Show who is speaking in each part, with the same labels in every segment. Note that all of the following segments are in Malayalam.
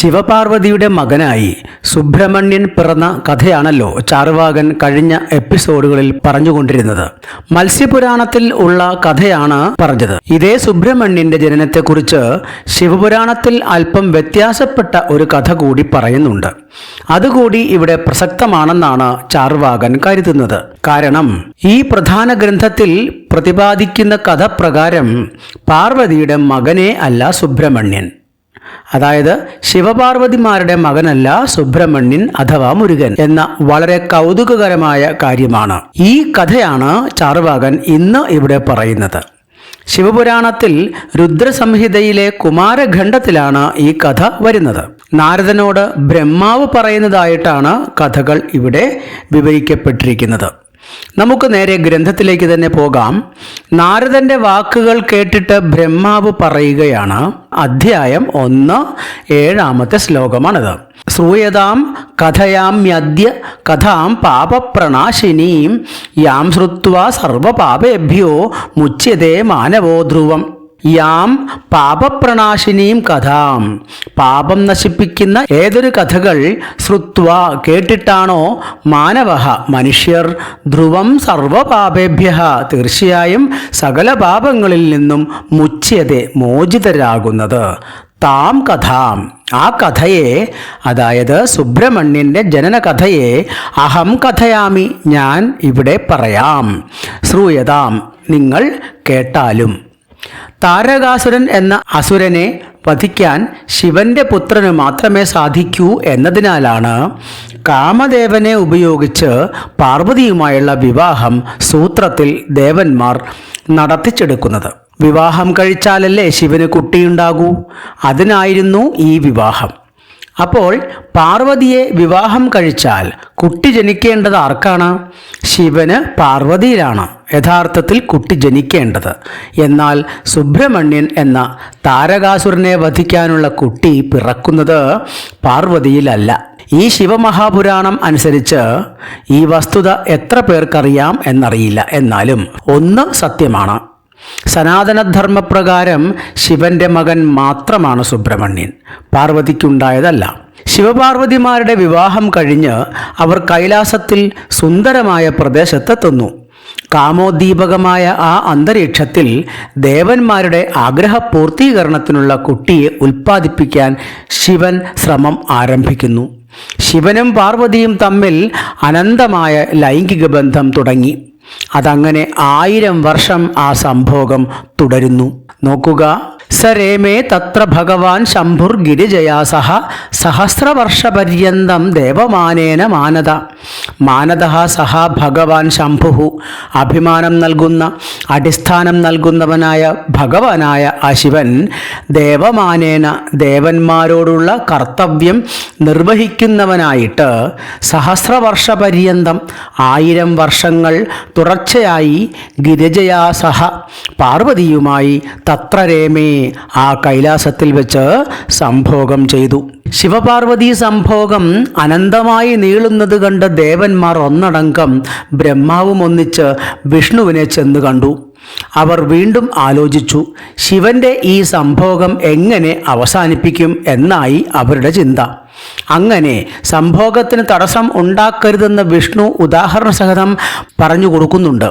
Speaker 1: ശിവപാർവതിയുടെ മകനായി സുബ്രഹ്മണ്യൻ പിറന്ന കഥയാണല്ലോ ചാർവാകൻ കഴിഞ്ഞ എപ്പിസോഡുകളിൽ പറഞ്ഞുകൊണ്ടിരുന്നത്. മത്സ്യപുരാണത്തിൽ ഉള്ള കഥയാണ് പറഞ്ഞത്. ഇതേ സുബ്രഹ്മണ്യന്റെ ജനനത്തെക്കുറിച്ച് ശിവപുരാണത്തിൽ അല്പം വ്യത്യാസപ്പെട്ട ഒരു കഥ കൂടി പറയുന്നുണ്ട്. അതുകൂടി ഇവിടെ പ്രസക്തമാണെന്നാണ് ചാർവാകൻ കരുതുന്നത്. കാരണം ഈ പ്രധാന ഗ്രന്ഥത്തിൽ പ്രതിപാദിക്കുന്ന കഥ പ്രകാരം പാർവതിയുടെ മകനെ അല്ല സുബ്രഹ്മണ്യൻ. അതായത് ശിവപാർവതിമാരുടെ മകനല്ല സുബ്രഹ്മണ്യൻ അഥവാ മുരുകൻ എന്ന വളരെ കൗതുകകരമായ കാര്യമാണ്. ഈ കഥയാണ് ചാർവാകൻ ഇന്ന് ഇവിടെ പറയുന്നത്. ശിവപുരാണത്തിൽ രുദ്രസംഹിതയിലെ കുമാരഖണ്ഡത്തിലാണ് ഈ കഥ വരുന്നത്. നാരദനോട് ബ്രഹ്മാവ് പറയുന്നതായിട്ടാണ് കഥകൾ ഇവിടെ വിവരിക്കപ്പെട്ടിരിക്കുന്നത്. നമുക്ക് നേരെ ഗ്രന്ഥത്തിലേക്ക് തന്നെ പോകാം. നാരദന്റെ വാക്കുകൾ കേട്ടിട്ട് ബ്രഹ്മാവ് പറയുകയാണ്. അധ്യായം ഒന്ന് ഏഴാമത്തെ ശ്ലോകമാണിത്. ശ്രൂയതാം കഥയാമ്യദ്യ കഥാം പാപപ്രണാശിനീം. യാം ശ്രുത്വാ സർവപാപേഭ്യോ മുച്യതേ മാനവോ ധ്രുവം. യാം പാപപ്രണാശിനിയും കഥാം. പാപം നശിപ്പിക്കുന്ന ഏതൊരു കഥകൾ ശ്രുത്വ കേട്ടിട്ടാണോ മാനവ മനുഷ്യർ? ധ്രുവം സർവപാപേഭ്യ തീർച്ചയായും സകല പാപങ്ങളിൽ നിന്നും മുച്യതെ മോചിതരാകുന്നത്. താം കഥാം. ആ കഥയെ അതായത് സുബ്രഹ്മണ്യന്റെ ജനന കഥയെ അഹം കഥയാമി ഞാൻ ഇവിടെ പറയാം. ശ്രൂയതാം. നിങ്ങൾ കേട്ടാലും താരകാസുരൻ എന്ന അസുരനെ വധിക്കാൻ ശിവന്റെ പുത്രന് മാത്രമേ സാധിക്കൂ എന്നതിനാലാണ് കാമദേവനെ ഉപയോഗിച്ച് പാർവതിയുമായുള്ള വിവാഹം സൂത്രത്തിൽ ദേവന്മാർ നടത്തിച്ചെടുക്കുന്നത്. വിവാഹം കഴിച്ചാലല്ലേ ശിവന് കുട്ടിയുണ്ടാകൂ? അതിനായിരുന്നു ഈ വിവാഹം. അപ്പോൾ പാർവതിയെ വിവാഹം കഴിച്ചാൽ കുട്ടി ജനിക്കേണ്ടത് ആർക്കാണ്? ശിവന് പാർവതിയിലാണ് യഥാർത്ഥത്തിൽ കുട്ടി ജനിക്കേണ്ടത്. എന്നാൽ സുബ്രഹ്മണ്യൻ എന്ന താരകാസുരനെ വധിക്കാനുള്ള കുട്ടി പിറക്കുന്നത് പാർവതിയിലല്ല. ഈ ശിവമഹാപുരാണം അനുസരിച്ച് ഈ വസ്തുത എത്ര പേർക്കറിയാം എന്നറിയില്ല. എന്നാലും ഒന്ന് സത്യമാണ്. സനാതനധർമ്മപ്രകാരം ശിവന്റെ മകൻ മാത്രമാണ് സുബ്രഹ്മണ്യൻ. പാർവതിക്കുണ്ടായതല്ല. ശിവപാർവതിമാരുടെ വിവാഹം കഴിഞ്ഞ് അവർ കൈലാസത്തിൽ സുന്ദരമായ പ്രദേശത്തെത്തുന്നു. കാമോദ്ദീപകമായ ആ അന്തരീക്ഷത്തിൽ ദേവന്മാരുടെ ആഗ്രഹപൂർത്തീകരണത്തിനുള്ള കുട്ടിയെ ഉൽപ്പാദിപ്പിക്കാൻ ശിവൻ ശ്രമം ആരംഭിക്കുന്നു. ശിവനും പാർവതിയും തമ്മിൽ അനന്തമായ ലൈംഗിക ബന്ധം തുടങ്ങി. അതങ്ങനെ ആയിരം വർഷം ആ സംഭോഗം തുടരുന്നു. നോക്കുക. സരേമേ തത്ര ഭഗവാൻ ശംഭുർ ഗിരിജയാസഹ സഹസ്രവർഷപര്യന്തം ദേവമാനേന മാനത. മാനത സഹ ഭഗവാൻ ശംഭു അഭിമാനം നൽകുന്ന അടിസ്ഥാനം നൽകുന്നവനായ ഭഗവാനായ ആ ശിവൻ ദേവമാനേന ദേവന്മാരോടുള്ള കർത്തവ്യം നിർവഹിക്കുന്നവനായിട്ട് സഹസ്രവർഷപര്യന്തം ആയിരം വർഷങ്ങൾ തുടർച്ചയായി ഗിരിജയാസഹ പാർവതിയുമായി തത്രരേമേ ആ കൈലാസത്തിൽ വെച്ച് സംഭോഗം ചെയ്തു. ശിവപാർവതി സംഭോഗം അനന്തമായി നീളുന്നത് കണ്ട ദേവന്മാർ ഒന്നടങ്കം ബ്രഹ്മാവും ഒന്നിച്ച് വിഷ്ണുവിനെ ചെന്ന് കണ്ടു. അവർ വീണ്ടും ആലോചിച്ചു ശിവന്റെ ഈ സംഭോഗം എങ്ങനെ അവസാനിപ്പിക്കും എന്നായി അവരുടെ ചിന്ത. അങ്ങനെ സംഭോഗത്തിന് തടസ്സം ഉണ്ടാക്കരുതെന്ന് വിഷ്ണു ഉദാഹരണ സഹിതം പറഞ്ഞു കൊടുക്കുന്നുണ്ട്.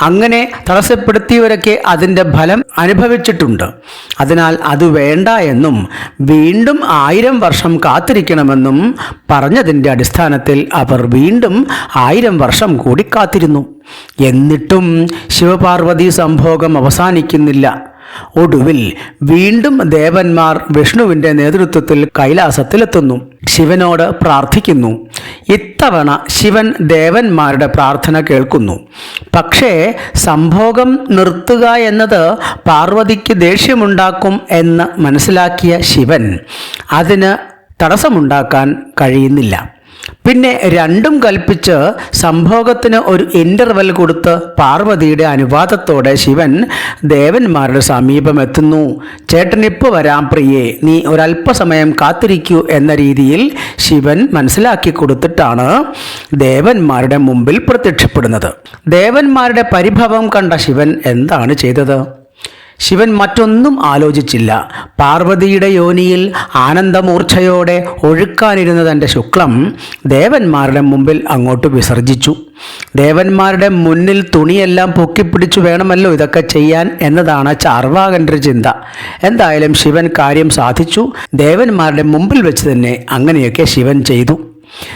Speaker 1: അങ്ങനെ തടസ്സപ്പെടുത്തിയവരൊക്കെ അതിന്റെ ഫലം അനുഭവിച്ചിട്ടുണ്ട്. അതിനാൽ അത് വേണ്ട എന്നും വീണ്ടും ആയിരം വർഷം കാത്തിരിക്കണമെന്നും പറഞ്ഞതിന്റെ അടിസ്ഥാനത്തിൽ അവർ വീണ്ടും ആയിരം വർഷം കൂടി കാത്തിരുന്നു. എന്നിട്ടും ശിവപാർവതി സംഭോഗം അവസാനിക്കുന്നില്ല. ഒടുവിൽ വീണ്ടും ദേവന്മാർ വിഷ്ണുവിന്റെ നേതൃത്വത്തിൽ കൈലാസത്തിലെത്തുന്നു. ശിവനോട് പ്രാർത്ഥിക്കുന്നു. ഇത്തവണ ശിവൻ ദേവന്മാരുടെ പ്രാർത്ഥന കേൾക്കുന്നു. പക്ഷേ സംഭോഗം നിർത്തുക എന്നത് പാർവതിക്ക് ദേഷ്യമുണ്ടാക്കും എന്ന് മനസ്സിലാക്കിയ ശിവൻ അതിന് തടസ്സമുണ്ടാക്കാൻ കഴിയുന്നില്ല. പിന്നെ രണ്ടും കൽപ്പിച്ച് സംഭോഗത്തിന് ഒരു ഇന്റർവെൽ കൊടുത്ത് പാർവതിയുടെ അനുവാദത്തോടെ ശിവൻ ദേവന്മാരുടെ സമീപം എത്തുന്നു. ചേട്ടനിപ്പോൾ വരാം പ്രിയേ. നീ ഒരല്പസമയം കാത്തിരിക്കൂ എന്ന രീതിയിൽ ശിവൻ മനസ്സിലാക്കി കൊടുത്തിട്ടാണ് ദേവന്മാരുടെ മുമ്പിൽ പ്രത്യക്ഷപ്പെടുന്നത്. ദേവന്മാരുടെ പരിഭവം കണ്ട ശിവൻ എന്താണ് ചെയ്തത്? ശിവൻ മറ്റൊന്നും ആലോചിച്ചില്ല. പാർവതിയുടെ യോനിയിൽ ആനന്ദമൂർച്ഛയോടെ ഒഴുക്കാനിരുന്ന തന്റെ ശുക്ലം ദേവന്മാരുടെ മുമ്പിൽ അങ്ങോട്ട് വിസർജിച്ചു. ദേവന്മാരുടെ മുന്നിൽ തുണിയെല്ലാം പൊക്കിപ്പിടിച്ചു വേണമല്ലോ ഇതൊക്കെ ചെയ്യാൻ എന്നതാണ് ചാർവാകന്റെ ചിന്ത. എന്തായാലും ശിവൻ കാര്യം സാധിച്ചു. ദേവന്മാരുടെ മുമ്പിൽ വെച്ച് തന്നെ അങ്ങനെയൊക്കെ ശിവൻ ചെയ്തു.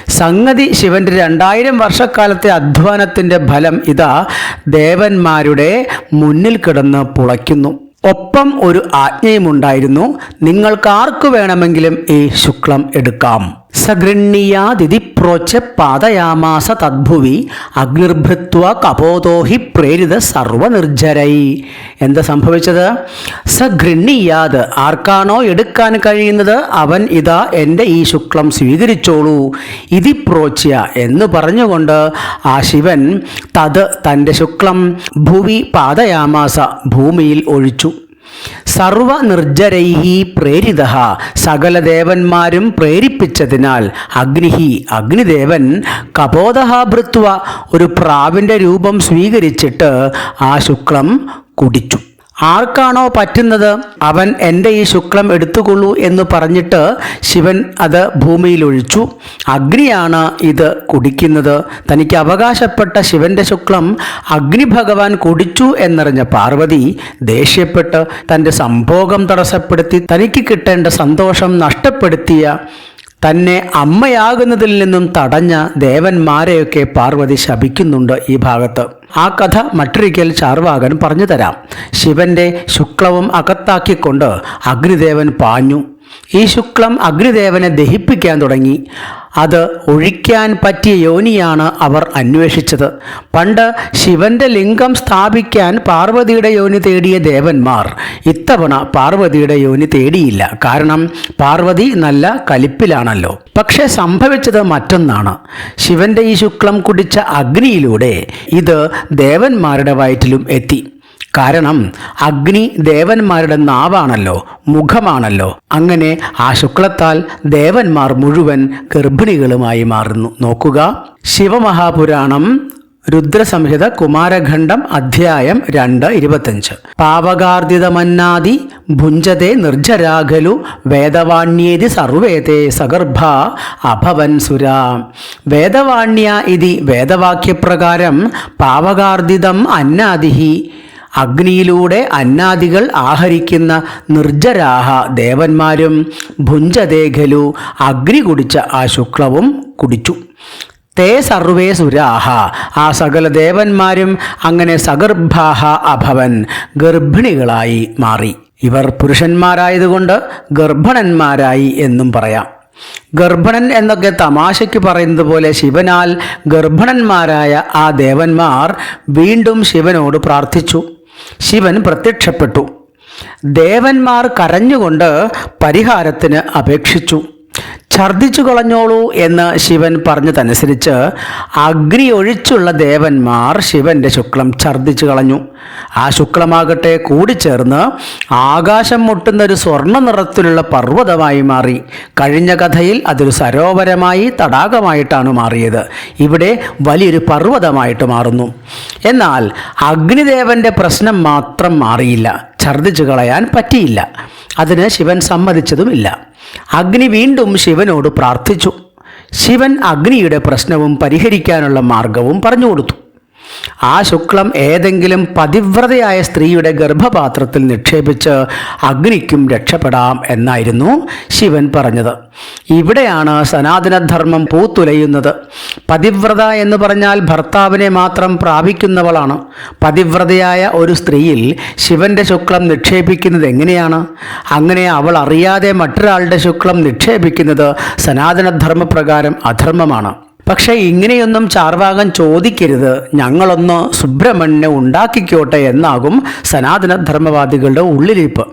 Speaker 1: സംഗതി ശിവന്റെ രണ്ടായിരം വർഷക്കാലത്തെ അധ്വാനത്തിന്റെ ഫലം ഇതാ. ദേവന്മാരുടെ മുന്നിൽ കിടന്ന് പുളയ്ക്കുന്നു. ഒപ്പം ഒരു ആജ്ഞയുമുണ്ടായിരുന്നു. നിങ്ങൾക്ക് ആർക്കു വേണമെങ്കിലും ഈ ശുക്ലം എടുക്കാം. സഗൃണ്യാതിഥി പ്രോച്ച പാതയാമാസ തദ്ഭുവി അഗ്നിർഭൃത്വ കപോതോഹി പ്രേരിത സർവനിർജരൈ എന്താ സംഭവിച്ചത്? സഗൃണ്യാത് ആർക്കാണോ എടുക്കാൻ കഴിയുന്നത് അവൻ ഇതാ എന്റെ ഈ ശുക്ലം സ്വീകരിച്ചോളൂ. ഇതി പ്രോച്യ എന്ന് പറഞ്ഞുകൊണ്ട് ആ ശിവൻ തത് തന്റെ ശുക്ലം ഭൂവി പാതയാമാസ ഭൂമിയിൽ ഒഴിച്ചു. സർവനിർജരൈഹി പ്രേരിത. സകല ദേവന്മാരും പ്രേരിപ്പിച്ചതിനാൽ അഗ്നിഹി അഗ്നിദേവൻ കപോതഹ ഭൃത്വ ഒരു പ്രാവിന്റെ രൂപം സ്വീകരിച്ചിട്ട് ആ ശുക്ലം കുടിച്ചു. ആർക്കാണോ പറ്റുന്നത് അവൻ എന്റെ ഈ ശുക്ലം എടുത്തുകൊള്ളൂ എന്ന് പറഞ്ഞിട്ട് ശിവൻ അത് ഭൂമിയിൽ ഒഴിച്ചു അഗ്നിയാണ് ഇത് കുടിക്കുന്നത്. തനിക്ക് അവകാശപ്പെട്ട ശിവന്റെ ശുക്ലം അഗ്നി ഭഗവാൻ കുടിച്ചു എന്നറിഞ്ഞ പാർവതി ദേഷ്യപ്പെട്ട് തന്റെ സംഭോഗം തടസ്സപ്പെടുത്തി തനിക്ക് കിട്ടേണ്ട സന്തോഷം നഷ്ടപ്പെടുത്തിയ തന്നെ അമ്മയാകുന്നതിൽ നിന്നും തടഞ്ഞ ദേവന്മാരെയൊക്കെ പാർവതി ശപിക്കുന്നുണ്ട് ഈ ഭാഗത്ത്. ആ കഥ മറ്റൊരിക്കൽ ചാർവാകൻ പറഞ്ഞു തരാം. ശിവന്റെ ശുക്ലവും അകത്താക്കിക്കൊണ്ട് അഗ്നിദേവൻ പാഞ്ഞു. ഈ ശുക്ലം അഗ്നിദേവനെ ദഹിപ്പിക്കാൻ തുടങ്ങി. അത് ഒഴിക്കാൻ പറ്റിയ യോനിയാണ് അവർ അന്വേഷിച്ചത്. പണ്ട് ശിവന്റെ ലിംഗം സ്ഥാപിക്കാൻ പാർവതിയുടെ യോനി തേടിയ ദേവന്മാർ ഇത്തവണ പാർവതിയുടെ യോനി തേടിയില്ല. കാരണം പാർവതി നല്ല കലിപ്പിലാണല്ലോ. പക്ഷേ സംഭവിച്ചത് മറ്റൊന്നാണ്. ശിവന്റെ ഈ ശുക്ലം കുടിച്ച അഗ്നിയിലൂടെ ഇത് ദേവന്മാരുടെ വയറ്റിലും എത്തി. കാരണം അഗ്നി ദേവന്മാരുടെ നാവാണല്ലോ മുഖമാണല്ലോ. അങ്ങനെ ആ ശുക്ലത്താൽ ദേവന്മാർ മുഴുവൻ ഗർഭിണികളുമായി മാറുന്നു. നോക്കുക. ശിവമഹാപുരാണം രുദ്രസംഹിത കുമാരഖണ്ഡം അധ്യായം രണ്ട് ഇരുപത്തഞ്ച്. പാവകാർദിതമന്നാദി ഭുഞ്ചതേ നിർജരാഖലു വേദവാണ്യേതി സർവേതേ സഗർഭ അഭവൻ സുരാ. വേദവാണ്യ ഇതി വേദവാക്യപ്രകാരം പാവകാർദിതം അന്നാദിഹി അഗ്നിയിലൂടെ അന്നാദികൾ ആഹരിക്കുന്ന നിർജരാഹ ദേവന്മാരും ഭുഞ്ചദേഖലു അഗ്നി കുടിച്ച ആ ശുക്ലവും കുടിച്ചു. തേ സർവേ സുരാഹ. ആ സകല ദേവന്മാരും അങ്ങനെ സഗർഭാഹ അഭവൻ ഗർഭിണികളായി മാറി. ഇവർ പുരുഷന്മാരായതുകൊണ്ട് ഗർഭണന്മാരായി എന്നും പറയാം. ഗർഭണൻ എന്നൊക്കെ തമാശയ്ക്ക് പറയുന്നത് പോലെ ശിവനാൽ ഗർഭണന്മാരായ ആ ദേവന്മാർ വീണ്ടും ശിവനോട് പ്രാർത്ഥിച്ചു. ശിവൻ പ്രത്യക്ഷപ്പെട്ടു. ദേവന്മാർ കരഞ്ഞുകൊണ്ട് പരിഹാരത്തിന് അപേക്ഷിച്ചു. ഛർദിച്ചു കളഞ്ഞോളൂ എന്ന് ശിവൻ പറഞ്ഞതനുസരിച്ച് അഗ്നി ഒഴിച്ചുള്ള ദേവന്മാർ ശിവന്റെ ശുക്ലം ഛർദിച്ചു കളഞ്ഞു. ആ ശുക്ലമാകട്ടെ കൂടിച്ചേർന്ന് ആകാശം മുട്ടുന്ന ഒരു സ്വർണ നിറത്തിലുള്ള പർവതമായി മാറി. കഴിഞ്ഞ കഥയിൽ അതൊരു സരോവരമായി തടാകമായിട്ടാണ് മാറിയത്. ഇവിടെ വലിയൊരു പർവതമായിട്ട് മാറുന്നു. എന്നാൽ അഗ്നിദേവന്റെ പ്രശ്നം മാത്രം മാറിയില്ല. ഛർദിച്ചു കളയാൻ പറ്റിയില്ല. അതിന് ശിവൻ സമ്മതിച്ചതുമില്ല. അഗ്നി വീണ്ടും ശിവനോട് പ്രാർത്ഥിച്ചു. ശിവൻ അഗ്നിയുടെ പ്രശ്നവും പരിഹരിക്കാനുള്ള മാർഗവും പറഞ്ഞു കൊടുത്തു. ആ ശുക്ലം ഏതെങ്കിലും പതിവ്രതയായ സ്ത്രീയുടെ ഗർഭപാത്രത്തിൽ നിക്ഷേപിച്ച് അഗ്നിക്കും രക്ഷപ്പെടാം എന്നായിരുന്നു ശിവൻ പറഞ്ഞത്. ഇവിടെയാണ് സനാതനധർമ്മം പൂത്തുലയുന്നത്. പതിവ്രത എന്ന് പറഞ്ഞാൽ ഭർത്താവിനെ മാത്രം പ്രാപിക്കുന്നവളാണ്. പതിവ്രതയായ ഒരു സ്ത്രീയിൽ ശിവന്റെ ശുക്ലം നിക്ഷേപിക്കുന്നത് എങ്ങനെയാണ്? അങ്ങനെ അവൾ അറിയാതെ മറ്റൊരാളുടെ ശുക്ലം നിക്ഷേപിക്കുന്നത് സനാതനധർമ്മപ്രകാരം അധർമ്മമാണ്. പക്ഷേ ഇങ്ങനെയൊന്നും ചാർവാകൻ ചോദിക്കരുത്. ഞങ്ങളൊന്ന് സുബ്രഹ്മണ്യനെ ഉണ്ടാക്കിക്കോട്ടെ എന്നാകും സനാതനധർമ്മവാദികളുടെ ഉള്ളിലിരിപ്പ്.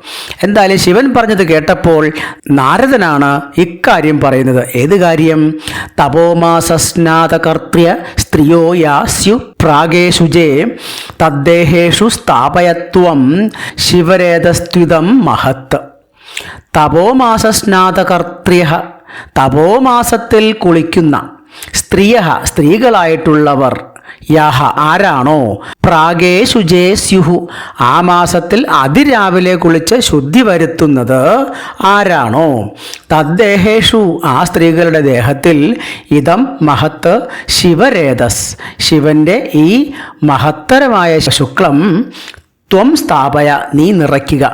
Speaker 1: എന്തായാലും ശിവൻ പറഞ്ഞത് കേട്ടപ്പോൾ നാരദനാണ് ഇക്കാര്യം പറയുന്നത്. ഏത് കാര്യം? തപോമാസസ്നാതകർത്തൃ സ്ത്രീയോ യാസ്യു പ്രാഗേഷുജേ തദ്ദേഹേഷു സ്ഥാപയത്വം ശിവരേതസ്ത്വിതം മഹത്ത് തപോമാസസ്നാതകർത്തൃ തപോമാസത്തിൽ കുളിക്കുന്ന സ്ത്രീയ സ്ത്രീകളായിട്ടുള്ളവർ യാഹ ആരാണോ? പ്രാഗേ ശുചേ സ്യുഹു. ആ മാസത്തിൽ അതിരാവിലെ കുളിച്ച് ശുദ്ധി വരുത്തുന്നത് ആരാണോ? തദ്ദേഹേഷു. ആ സ്ത്രീകളുടെ ദേഹത്തിൽ ഇതം മഹത്ത് ശിവരേതസ്. ശിവന്റെ ഈ മഹത്തരമായ ശുക്ലം ത്വം സ്ഥാപയ നീ നിറയ്ക്കുക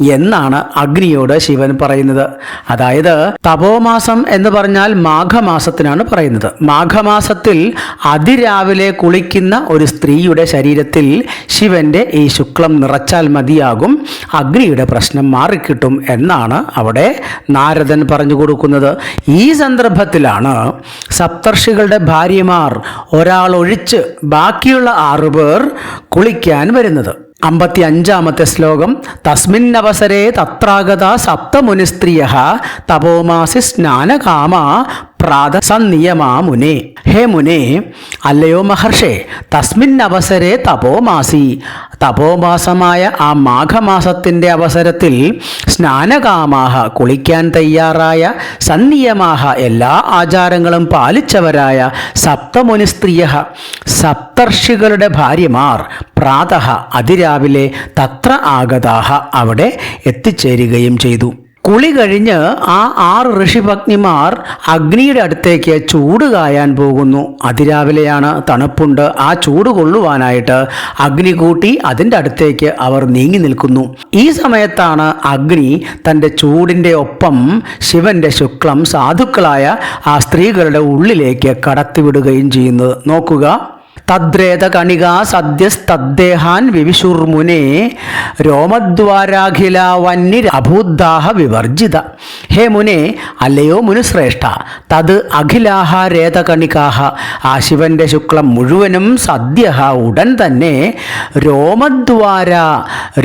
Speaker 1: എന്നാണ് അഗ്നിയോട് ശിവൻ പറയുന്നത്. അതായത് തപോമാസം എന്ന് പറഞ്ഞാൽ മാഘമാസത്തിനാണ് പറയുന്നത്. മാഘമാസത്തിൽ അതിരാവിലെ കുളിക്കുന്ന ഒരു സ്ത്രീയുടെ ശരീരത്തിൽ ശിവന്റെ ഈ ശുക്ലം നിറച്ചാൽ മതിയാകും അഗ്നിയുടെ പ്രശ്നം മാറിക്കിട്ടും എന്നാണ് അവിടെ നാരദൻ പറഞ്ഞു കൊടുക്കുന്നത്. ഈ സന്ദർഭത്തിലാണ് സപ്തർഷികളുടെ ഭാര്യമാർ ഒരാൾ ഒഴിച്ച് ബാക്കിയുള്ള ആറുപേർ കുളിക്കാൻ വരുന്നത്. അമ്പത്തി അഞ്ചാമത്തെ ശ്ലോകം. തസ്മിന്നവസരേ തത്രാഗത സപ്തമുനിസ്ത്രീയ തപോമാസി സ്നാനകാമ പ്രാത സന്നിയമാ മുനെ ഹേ മുനെ അല്ലയോ മഹർഷേ തസ്മിൻ അവസരെ തപോമാസി. തപോമാസമായ ആ മാഘമാസത്തിന്റെ അവസരത്തിൽ സ്നാനകാമാഹ കുളിക്കാൻ തയ്യാറായ സന്നിയമാഹ എല്ലാ ആചാരങ്ങളും പാലിച്ചവരായ സപ്തമുനി സ്ത്രീയ സപ്തർഷികളുടെ ഭാര്യമാർ പ്രാതഃ അതിരാവിലെ തത്ര ആഗതാഹ അവിടെ എത്തിച്ചേരുകയും ചെയ്തു. കുളി കഴിഞ്ഞ് ആ ആറ് ഋഷിഭഗ്നിമാർ അഗ്നിയുടെ അടുത്തേക്ക് ചൂട് കായാൻ പോകുന്നു. അതിരാവിലെയാണ് തണുപ്പുണ്ട്. ആ ചൂട് കൊള്ളുവാനായിട്ട് അഗ്നി കൂട്ടി അതിന്റെ അടുത്തേക്ക് അവർ നീങ്ങി നിൽക്കുന്നു. ഈ സമയത്താണ് അഗ്നി തന്റെ ചൂടിന്റെ ഒപ്പം ശിവന്റെ ശുക്ലം സാധുക്കളായ ആ സ്ത്രീകളുടെ ഉള്ളിലേക്ക് കടത്തിവിടുകയും ചെയ്യുന്നത്. നോക്കുക. തദ്രേത കണിക സദ്യസ്തദ്ദേഹാൻ വിവിശുർമുനെ. രോമദ്വാരാഖില വന്നി അഭൂദ്ദാഹ വിവർജിത. ഹേ മുനെ അല്ലയോ മുനുശ്രേഷ്ഠ തത് അഖിലാഹ രേതകണികാഹ ആ ശിവന്റെ ശുക്ലം മുഴുവനും സദ്യ ഉടൻ തന്നെ രോമദ്വാര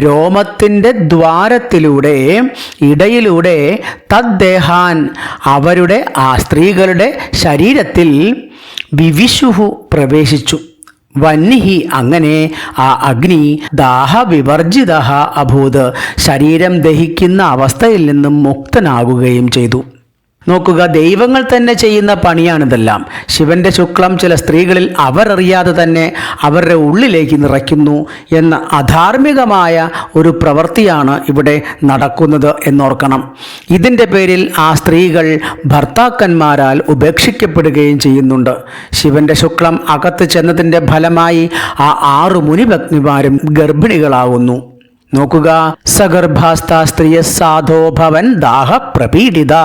Speaker 1: രോമത്തിന്റെ ദ്വാരത്തിലൂടെ ഇടയിലൂടെ തദ്ദേഹാൻ അവരുടെ ആ സ്ത്രീകളുടെ ശരീരത്തിൽ വിവിശുഹു പ്രവേശിച്ചു. വന്നിഹി അങ്ങനെ ആ അഗ്നി ദാഹവിവർജിത അഭൂത്. ശരീരം ദഹിക്കുന്ന അവസ്ഥയിൽ നിന്നും മുക്തനാകുകയും ചെയ്തു. നോക്കുക ദൈവങ്ങൾ തന്നെ ചെയ്യുന്ന പണിയാണിതെല്ലാം. ശിവന്റെ ശുക്ലം ചില സ്ത്രീകളിൽ അവരറിയാതെ തന്നെ അവരുടെ ഉള്ളിലേക്ക് നിറയ്ക്കുന്നു എന്ന അധാർമികമായ ഒരു പ്രവൃത്തിയാണ് ഇവിടെ നടക്കുന്നത് എന്നോർക്കണം. ഇതിന്റെ പേരിൽ ആ സ്ത്രീകൾ ഭർത്താക്കന്മാരാൽ ഉപേക്ഷിക്കപ്പെടുകയും ചെയ്യുന്നുണ്ട്. ശിവന്റെ ശുക്ലം അകത്ത് ചെന്നതിന്റെ ഫലമായി ആ ആറു മുനിഭഗ്നിമാരും ഗർഭിണികളാകുന്നു നോക്കുക. സഗർഭാസ്ഥ സ്ത്രീയ സാധോ ഭവൻ ദാഹ പ്രപീഡിത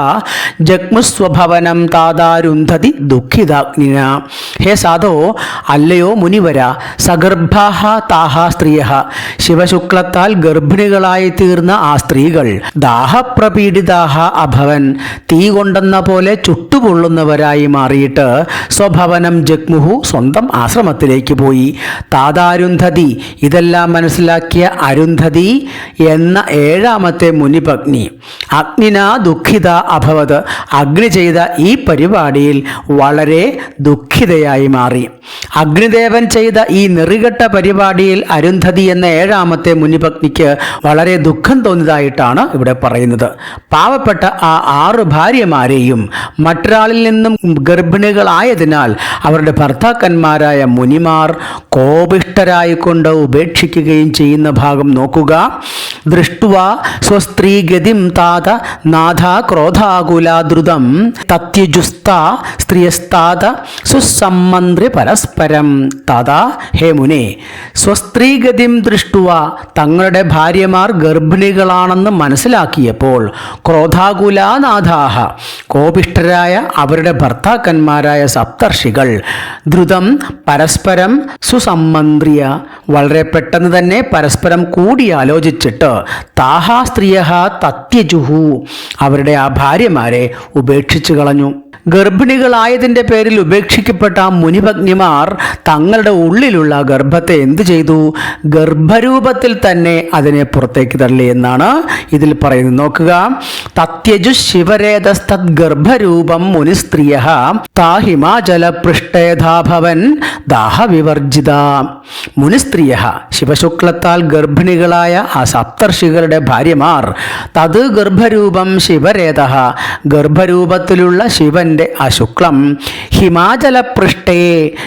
Speaker 1: ജഗ്മുസ്വഭവനം താതാരുന്ധതി ദുഃഖിതാഗ്നിന. ഹേ സാധോ അല്ലയോ മുനിവര സഗർഭാഹ താഹ സ്ത്രീയ ശിവശുക്ലത്താൽ ഗർഭിണികളായി തീർന്ന ആ സ്ത്രീകൾ ദാഹപ്രപീഡിതാഹ അഭവൻ. തീ കൊണ്ടെന്ന പോലെ ചുട്ടുപൊള്ളുന്നവരായി മാറിയിട്ട് സ്വഭവനം ജഗ്മുഹു സ്വന്തം ആശ്രമത്തിലേക്ക് പോയി. താതാരുന്ധതി ഇതെല്ലാം മനസ്സിലാക്കിയ അരുന്ധതി എന്ന ഏഴാമത്തെ മുനിപഗ്നി അഗ്നിന ദുഃഖിത അഭവത്. അഗ്നി ചെയ്ത ഈ പരിപാടിയിൽ വളരെ ദുഃഖിതയായി മാറി. അഗ്നിദേവൻ ചെയ്ത ഈ നെറികെട്ട പരിപാടിയിൽ അരുന്ധതി എന്ന ഏഴാമത്തെ മുനിപത്നിക്ക് വളരെ ദുഃഖം തോന്നിയതായിട്ടാണ് ഇവിടെ പറയുന്നത്. പാവപ്പെട്ട ആ ആറ് ഭാര്യമാരെയും മറ്റൊരാളിൽ നിന്നും ഗർഭിണികളായതിനാൽ അവരുടെ ഭർത്താക്കന്മാരായ മുനിമാർ കോപിഷ്ടരായിക്കൊണ്ട് ഉപേക്ഷിക്കുകയും ചെയ്യുന്ന ഭാഗം നോക്കുക. ദൃഷ്ടുവ സ്വസ്ത്രീഗതിം താത നാഥ ക്രോധാകുലാദ്രുതം തത്യജുസ്ത സ്ത്രീയസ്താത സുസമ്മന്ത്രി പരസ്പരം തഥാ ഹേ മുനെ സ്വസ്ത്രീഗതിം ദൃഷ്ടുവ തങ്ങളുടെ ഭാര്യമാർ ഗർഭിണികളാണെന്ന് മനസ്സിലാക്കിയപ്പോൾ ക്രോധാകുലാനാഥാഹ കോപിഷ്ഠരായ അവരുടെ ഭർത്താക്കന്മാരായ സപ്തർഷികൾ ദ്രുതം പരസ്പരം സുസമ്മന്ത്രിയ വളരെ പെട്ടെന്ന് തന്നെ പരസ്പരം കൂടിയാലോചിച്ചിട്ട് താഹാ സ്ത്രീയ തത്യജുഹു അവരുടെ ആ ഭാര്യമാരെ ഉപേക്ഷിച്ചു കളഞ്ഞു. ഗർഭിണികളായതിന്റെ പേരിൽ ഉപേക്ഷിക്കപ്പെട്ട മുനിഭഗ്നിമാർ തങ്ങളുടെ ഉള്ളിലുള്ള ഗർഭത്തെ എന്തു ചെയ്തു? ഗർഭരൂപത്തിൽ തന്നെ അതിനെ പുറത്തേക്ക് തള്ളി എന്നാണ് ഇതിൽ പറയുന്നത്. നോക്കുക. തത്യജു ശിവരേതസ്തദ് ഗർഭരൂപം മുനിസ്ത്രീയ താ ഹിമാചല പൃഷ്ടേധാഭവൻ ദാഹവിവർജിത. മുനിസ്ത്രീയ ശിവശുക്ലത്താൽ ഗർഭിണികളായ ആ സപ്തർഷികളുടെ ഭാര്യമാർ തത് ഗർഭരൂപം ശിവരേത ഗർഭരൂപത്തിലുള്ള ശിവന്റെ ആ ശുക്ലം ഹിമാചല പൃഷ്ടേ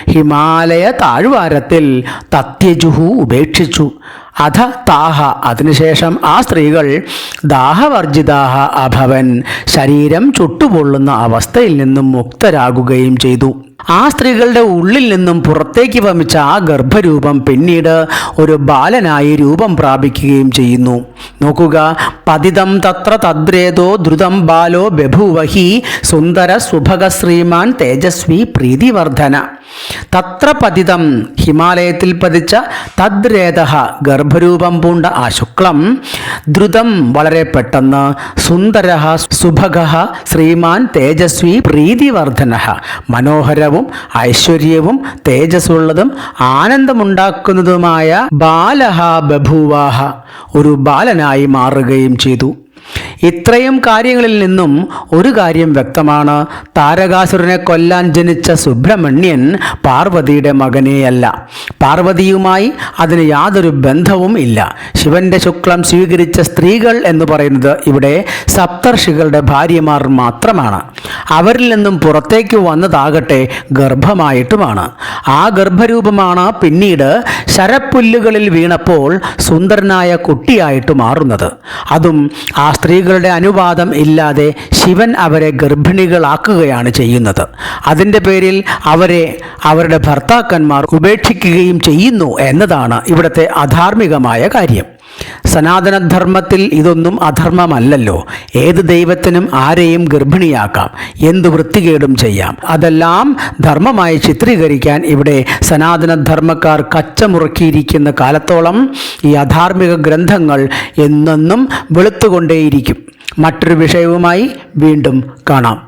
Speaker 1: ഹിമാലയ താഴ്വാരത്തിൽ തത്യജുഹു ഉപേക്ഷിച്ചു. അധ താഹ. അതിനുശേഷം ആ സ്ത്രീകൾ ദാഹവർജിതാഹ അഭവൻ ശരീരം ചുട്ടുപൊള്ളുന്ന അവസ്ഥയിൽ നിന്നും മുക്തരാകുകയും ചെയ്തു. ആ സ്ത്രീകളുടെ ഉള്ളിൽ നിന്നും പുറത്തേക്ക് വമിച്ച ആ ഗർഭരൂപം പിന്നീട് ഒരു ബാലനായി രൂപം പ്രാപിക്കുകയും ചെയ്യുന്നു. നോക്കുക പതിതം തത്ര തദ്രേതോ ദ്രുതം ബാലോ ബഭൂവഹി സുന്ദര സുഭഗ ശ്രീമാൻ തേജസ്വി പ്രീതിവർദ്ധന. തത്ര പതിതം ഹിമാലയത്തിൽ പതിച്ച തദ്രേത ഗർഭരൂപം പൂണ്ട ആ ശുക്ലം ദ്രുതം വളരെ പെട്ടെന്ന് സുന്ദര സുഭഗ ശ്രീമാൻ തേജസ്വി പ്രീതിവർദ്ധന മനോഹരവും ഐശ്വര്യവും തേജസ്സുള്ളതും ആനന്ദമുണ്ടാക്കുന്നതുമായ ബാലഹ ബഭൂവാഹ ഒരു ബാലനായി മാറുകയും ചെയ്തു. ഇത്രയും കാര്യങ്ങളിൽ നിന്നും ഒരു കാര്യം വ്യക്തമാണ്. താരകാസുരനെ കൊല്ലാൻ ജനിച്ച സുബ്രഹ്മണ്യൻ പാർവതിയുടെ മകനെയല്ല. പാർവതിയുമായി അതിന് യാതൊരു ബന്ധവും ഇല്ല. ശിവന്റെ ശുക്ലം സ്വീകരിച്ച സ്ത്രീകൾ എന്ന് പറയുന്നത് ഇവിടെ സപ്തർഷികളുടെ ഭാര്യമാർ മാത്രമാണ്. അവരിൽ നിന്നും പുറത്തേക്ക് വന്നതാകട്ടെ ഗർഭമായിട്ടുമാണ്. ആ ഗർഭരൂപമാണ് പിന്നീട് ശരപ്പുല്ലുകളിൽ വീണപ്പോൾ സുന്ദരനായ കുട്ടിയായിട്ട് മാറുന്നത്. അതും ആ സ്ത്രീകളുടെ അനുവാദം ഇല്ലാതെ ശിവൻ അവരെ ഗർഭിണികളാക്കുകയാണ് ചെയ്യുന്നത്. അതിന്റെ പേരിൽ അവരെ അവരുടെ ഭർത്താക്കന്മാർ ഉപേക്ഷിക്കുകയും ചെയ്യുന്നു എന്നതാണ് ഇവിടുത്തെ അധാർമികമായ കാര്യം. സനാതനധർമ്മത്തിൽ ഇതൊന്നും അധർമ്മമല്ലല്ലോ. ഏത് ദൈവത്തിനും ആരെയും ഗർഭിണിയാക്കാം. എന്ത് വൃത്തികേടും ചെയ്യാം. അതെല്ലാം ധർമ്മമായി ചിത്രീകരിക്കാൻ ഇവിടെ സനാതനധർമ്മക്കാർ കച്ചമുറുക്കിയിരിക്കുന്ന കാലത്തോളം ഈ അധാർമിക ഗ്രന്ഥങ്ങൾ എന്നെന്നും വെളുത്തുകൊണ്ടേയിരിക്കും. മറ്റൊരു വിഷയവുമായി വീണ്ടും കാണാം.